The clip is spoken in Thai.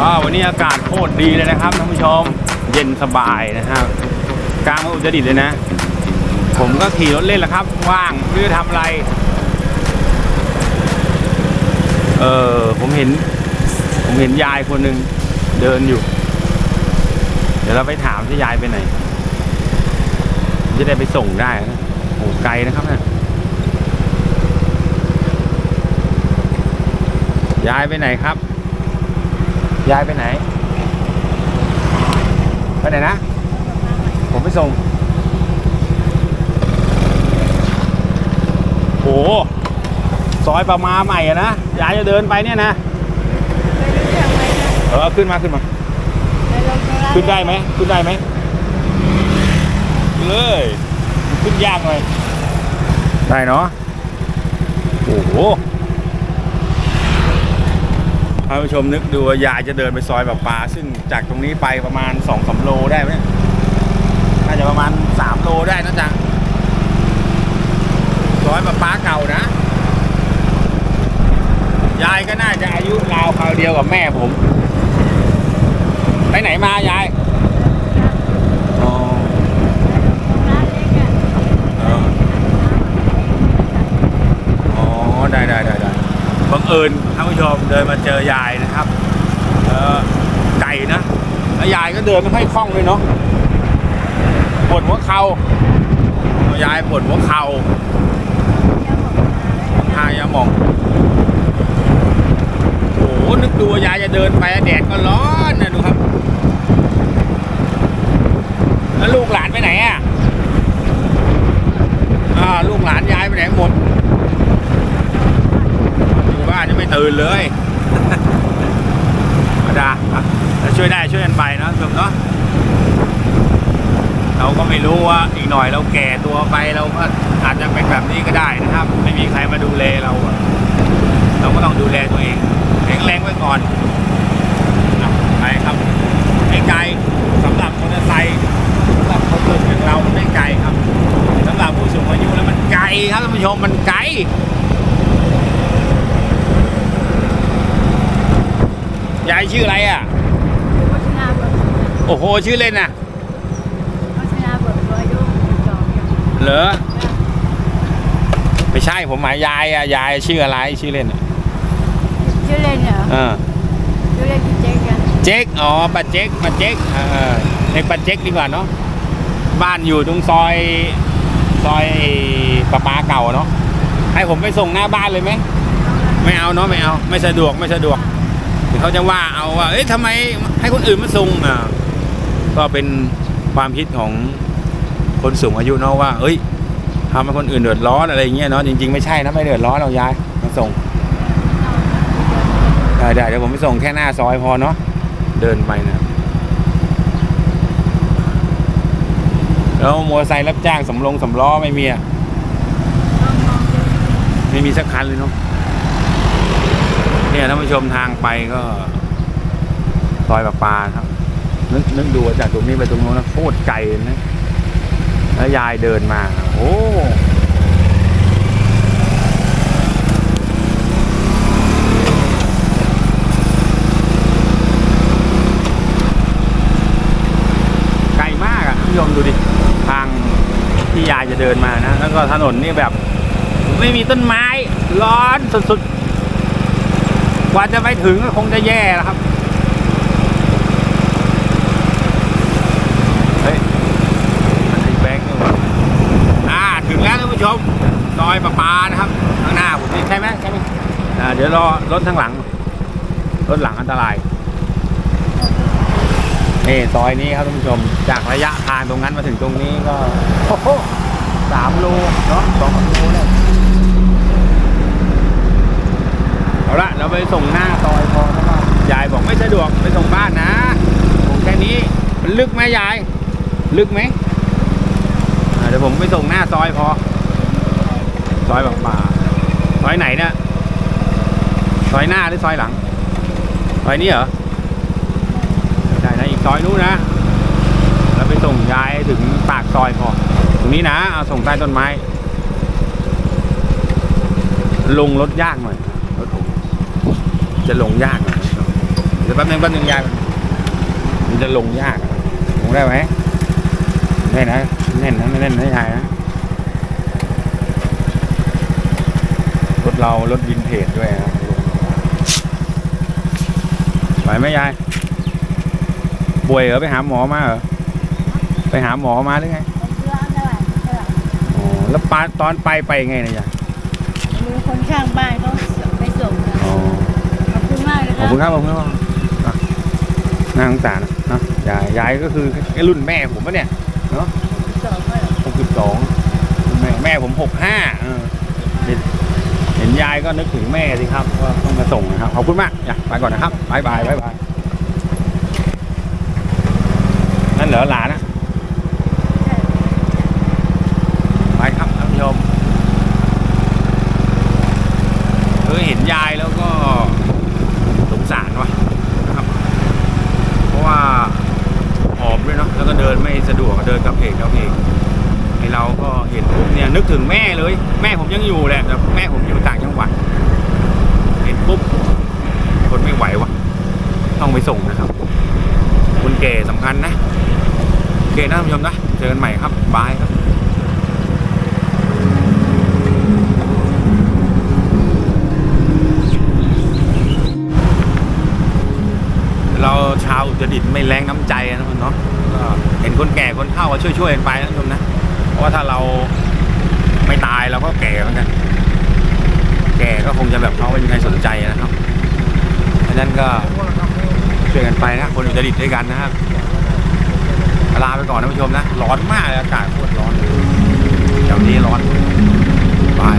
ก็วันนี้อากาศโคตรดีเลยนะครับท่านผู้ชมเย็นสบายนะครับกลางเมืองอุตรดิตถ์เลยนะ ผมก็ขี่รถเล่นแหละครับ ว่างไม่รู้จะทำอะไร เออผมเห็น ผมเห็นยายคนหนึ่งเดินอยู่ เดี๋ยวเราไปถามที่ยายไปไหน จะได้ไปส่งได้นะโอ้ไกลนะครับเนะยายไปไหนครับ ยายไปไหน ไปไหนนะ ผมไปส่ง โอ้โหซอยประมาใหม่อะนะ ยายจะเดินไปเนี่ยนะ เออ ขึ้นมาขึ้นมา ขึ้นได้ไหม ขึ้นได้ไหมขึ้นเลย ขึ้นยากเลย ได้เนาะ โอ้โห ท่านผู้ชมนึกดูว่ายายจะเดินไปซอยแบบปลาซึ่งจากตรงนี้ไปประมาณสองสาโลได้ไหมน่าจะประมาณสามโลได้นะจ๊ะซอยแบบปลาเก่านะ ยายก็น่าจะอายุราวคราวเดียวกับแม่ผม ไปไหนมายาย อ๋อเอออ๋อ ได้ได้ได้ได้ เอิญท่านผู้ชมเดินมาเจอยายนะครับไก่นะแล้วยายก็เดินไม่ค่อยคล่องเลยเนาะปวดหัวเข่ายายปวดหัวเข่าทายาหมองโอ้โหนึกดูยายจะเดินไปแดดก็ร้อนนะดูครับ แล้วลูกหลานไปไหนอะอ่าลูกหลานยายไปไหนหมด อยู่บ้านยัง ไม่ตื่นเลยธรรมดาอะแล้วช่วยได้ช่วยกันไปเนอะชมเนาะเราก็ไม่รู้ว่าอีกหน่อยเราแก่ตัวไปเราก็อาจจะเป็นแบบนี้ก็ได้นะครับ ไม่มีใครมาดูแลเรา เราก็ต้องดูแลตัวเองแข็งแรงไว้ก่อนไปครับไม่ไกลสำหรับมอเตอร์ไซค์สำหรับคนหนุ่มอย่างเรามันไม่ไกลครับสำหรับผู้สูงอายุแล้วมันไกลครับท่านผู้ชมมันไกล ยายชื่ออะไรอะโอ้โห ชื่อเล่นน่ะเหรอ ไม่ใช่ผมหมายยายอะ ยายชื่ออะไรชื่อเล่นอะชื่อเล่นเหรอเออชื่อเล่นชื่อเจ๊กันเจ๊กอ๋อป้าเจ๊กป้าเจ๊กเออเรียกป้าเจ๊กดีกว่าเนาะ บ้านอยู่ตรงซอย ซอยประปาเก่าเนาะ ให้ผมไปส่งหน้าบ้านเลยไหม ไม่เอาเนาะไม่เอา ไม่สะดวกไม่สะดวก เดี๋ยวเขาจะว่าเอาว่า เอ๊ะทำไมให้คนอื่นมาส่งอ่าก็เป็นความคิดของคนสูงอายุเนาะว่า เอ้ยทำให้คนอื่นเดือดร้อนอะไรเงี้ยเนาะจริงๆไม่ใช่นะไม่เดือดร้อนเรายายมาส่งได้ได้เดี๋ยวผมไปส่งแค่หน้าซอยพอเนาะเดินไปนะแล้วมอเตอร์ไซค์รับจ้างสำลงสำล้อไม่มีอะไม่มีสักคันเลยเนาะ เนี่ยท่านผู้ชมทางไปก็ซอยประปาครับ นึกนึกดูจากตรงนี้ไปตรงโน้นนะโคตรไกลเลยนะแล้วยายเดินมาโอ้ไกลมากอะท่านผู้ชมดูดิ ทางที่ยายจะเดินมานะ แล้วก็ถนนนี่แบบ ไม่มีต้นไม้ ร้อนสุดๆ กว่าจะไปถึงก็คงจะแย่แล้วครับเฮ้ยมันไอ้แบงค์นี่หว่าอ่าถึงแล้วท่านผู้ชมซอยประปานะครับ ข้างหน้าผมนี่ใช่ไหมใช่ไหมอ่าเดี๋ยวรอรถทางหลัง รถหลังอันตรายนี่ซอยนี้ครับท่านผู้ชม จากระยะทางตรงนั้นมาถึงตรงนี้ก็โอ้โหสามโลเนาะสองสามโลเนี่ย เอาละเราไปส่งหน้าซอยพอแล้วก็ยายบอกไม่สะดวกไปส่งบ้านนะส่งแค่นี้มันลึกไหมยาย ลึกไหมเดี๋ยวผมไปส่งหน้าซอยพอ ซอยบางป่าซอยไหนเนี่ยซอยหน้าหรือซอยหลังซอยนี้เหรอไม่ใช่นะอีกซอยนู้นนะแล้วไปส่งยายถึงปากซอยพอ ตรงนี้นะเอาส่งใต้ต้นไม้ ลงรถยากหน่อยน จะลงยากหน่อยนะครับเดี๋ยวแป๊บนึงแป๊บนึงยายมันจะลงยากอะลงได้ไหมแน่นนะแน่นนะแน่นนะยายนะรถเรารถวินเทจด้วยครับไหวไหมยายป่วยเหรอไปหาหมอมาเหรอไปหาหมอมาหรือไงเป็นร้านอะไรเท่าไหร่อ๋อแล้วปาตอนไปไปไงเนะยายมีคนข้างบ้านเขาไปส่งนะ อ๋อ ขอบคุณมากนะ ขอบคุณครับขอบคุณครับอะน่าสงสารนะเนอะยายยายก็คือไอ้รุ่นแม่ผมปะเนี่ยเนาะส่งมาหกสิบสองแม่แม่ผมหกห้าเห็นเห็นยายก็นึกถึงแม่สิครับว่าต้องมาส่งนะครับขอบคุณมากอย่าไปก่อนนะครับบายบายบายบายนั่นเหรอหลานนะไปครับท่านผู้ชมเออเห็นยายแล้วก็สงสารว่ะนะครับ เพราะว่าหอมด้วยเนาะแล้วก็เดินไม่ สะดวกเดินกระเพกกระเพกไอเราก็เห็นปุ๊บเนี่ยนึกถึงแม่เลย แม่ผมยังอยู่แหละแต่แม่ผมอยู่ต่างจังหวัด เห็นปุ๊บคนไม่ไหววะต้องไปส่งนะครับคุณเก๋สำคัญนะโอเคนะท่านผู้ชมนะเจอกันใหม่ครับบายครับ ชาวอุตรดิตถ์ไม่แรงน้ำใจนะคุณเนาะเห็นคนแก่คนเฒ่าก็ช่วยๆกันไปนะคุณนะ เพราะว่าถ้าเราไม่ตายเราก็แก่เหมือนกันแก่ก็คงจะแบบเขาไม่มีใครสนใจนะครับเพราะฉะนั้นก็ช่วยกันไปนะคนอุตรดิตถ์ด้วยกันนะครับลาไปก่อนนะผู้ชมนะ ร้อนมากเลยอากาศโคตรร้อนแถวนี้ร้อนบาย